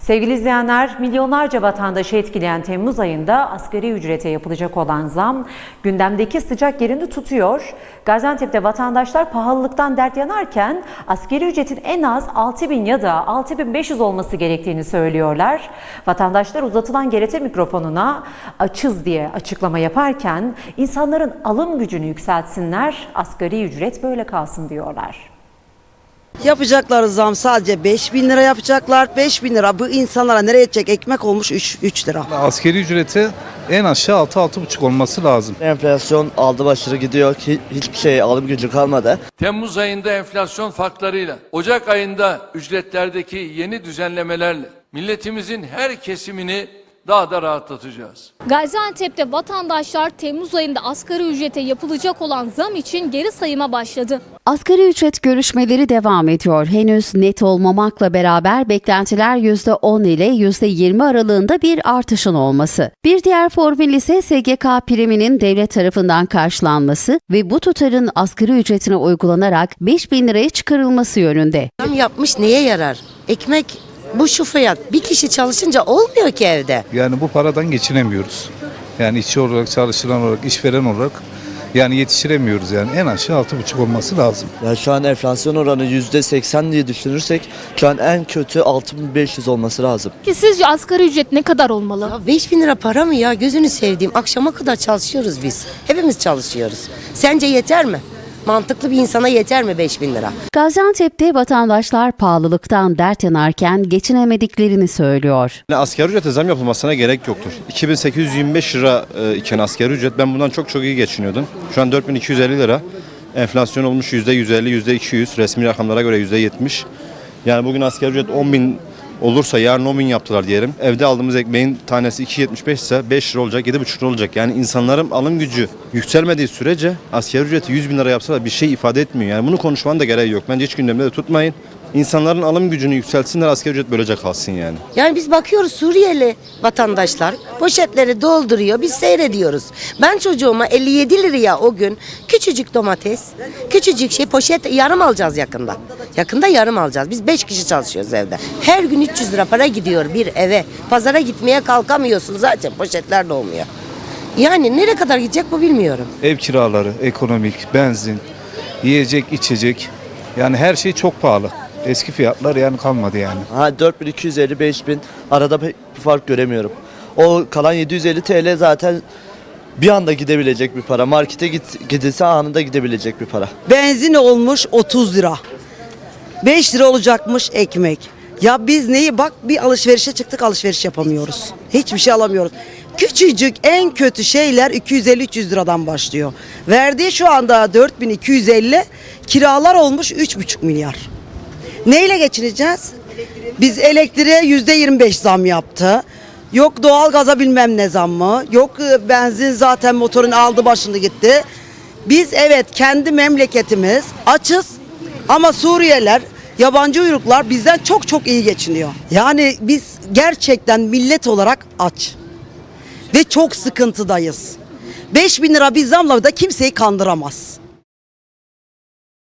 Sevgili izleyenler, milyonlarca vatandaşı etkileyen Temmuz ayında asgari ücrete yapılacak olan zam gündemdeki sıcak yerini tutuyor. Gaziantep'te vatandaşlar pahalılıktan dert yanarken asgari ücretin en az 6000 ya da 6500 olması gerektiğini söylüyorlar. Vatandaşlar uzatılan GRT mikrofonuna açız diye açıklama yaparken insanların alım gücünü yükseltsinler, asgari ücret böyle kalsın diyorlar. Yapacakları zam sadece 5 bin lira yapacaklar. 5 bin lira bu insanlara nereye yetecek? Ekmek olmuş 3, 3 lira. Askeri ücreti en aşağı 6-6,5 olması lazım. Enflasyon aldı başarı gidiyor ki hiçbir şey alım gücü kalmadı. Temmuz ayında enflasyon farklarıyla, Ocak ayında ücretlerdeki yeni düzenlemelerle milletimizin her kesimini daha da rahatlatacağız. Gaziantep'te vatandaşlar Temmuz ayında asgari ücrete yapılacak olan zam için geri sayıma başladı. Asgari ücret görüşmeleri devam ediyor. Henüz net olmamakla beraber beklentiler %10 ile %20 aralığında bir artışın olması. Bir diğer formül ise SGK priminin devlet tarafından karşılanması ve bu tutarın asgari ücretine uygulanarak 5 bin liraya çıkarılması yönünde. Zam yapmış neye yarar? Ekmek bu şu fiyat. Bir kişi çalışınca olmuyor ki evde. Yani bu paradan geçinemiyoruz. Yani işçi olarak, çalışılan olarak, işveren olarak yani yetiştiremiyoruz yani. En aşağı 6,5 olması lazım. Ya şu an enflasyon oranı %80 diye düşünürsek şu an en kötü 6500 olması lazım. Ki sizce asgari ücret ne kadar olmalı? Ya 5 bin lira para mı ya? Gözünü sevdiğim. Akşama kadar çalışıyoruz biz. Hepimiz çalışıyoruz. Sence yeter mi? Mantıklı bir insana yeter mi 5 bin lira? Gaziantep'te vatandaşlar pahalılıktan dert yanarken geçinemediklerini söylüyor. Yani Asgari ücrete zam yapılmasına gerek yoktur. 2825 lira e, iken asgari ücret ben bundan çok çok iyi geçiniyordum. Şu an 4250 lira. Enflasyon olmuş %150, %200. Resmi rakamlara göre %70. Yani bugün asgari ücret 10 bin olursa yarın 10 bin yaptılar diyelim. Evde aldığımız ekmeğin tanesi 2.75 ise 5 lira olacak, 7,5 lira olacak. Yani insanların alım gücü yükselmediği sürece asgari ücreti 100 bin lira yapsalar bir şey ifade etmiyor. Yani bunu konuşmanın da gereği yok. Bence hiç gündemde de tutmayın. İnsanların alım gücünü yükseltsinler asgari ücret böylece kalsın yani. Yani biz bakıyoruz Suriyeli vatandaşlar poşetleri dolduruyor. Biz seyrediyoruz. Ben çocuğuma 57 liraya o gün küçücük domates, küçücük şey poşet yarım alacağız yakında. Yakında yarım alacağız. Biz 5 kişi çalışıyoruz evde. Her gün 300 lira para gidiyor bir eve. Pazara gitmeye kalkamıyorsun zaten poşetler de olmuyor. Yani nereye kadar gidecek bu bilmiyorum. Ev kiraları, ekonomik, benzin, yiyecek, içecek. Yani her şey çok pahalı. Eski fiyatlar yani kalmadı yani. Ha 4250 5000 arada pek bir fark göremiyorum. O kalan 750 TL zaten bir anda gidebilecek bir para. Markete git, gidilse anında gidebilecek bir para. Benzin olmuş 30 lira. 5 lira olacakmış ekmek. Ya biz neyi bak bir alışverişe çıktık alışveriş yapamıyoruz. Hiçbir şey alamıyoruz. Küçücük en kötü şeyler 250-300 liradan başlıyor. Verdiği şu anda 4250 kiralar olmuş 3,5 milyar. Neyle geçineceğiz? Biz elektriğe yüzde 25 zam yaptı. Yok doğalgaza bilmem ne zam mı? Yok e, benzin zaten motorun aldı başını gitti. Biz evet kendi memleketimiz açız ama Suriyeliler, yabancı uyruklar bizden çok çok iyi geçiniyor. Yani biz gerçekten millet olarak aç ve çok sıkıntıdayız. 5 bin lira bir zamla da kimseyi kandıramaz.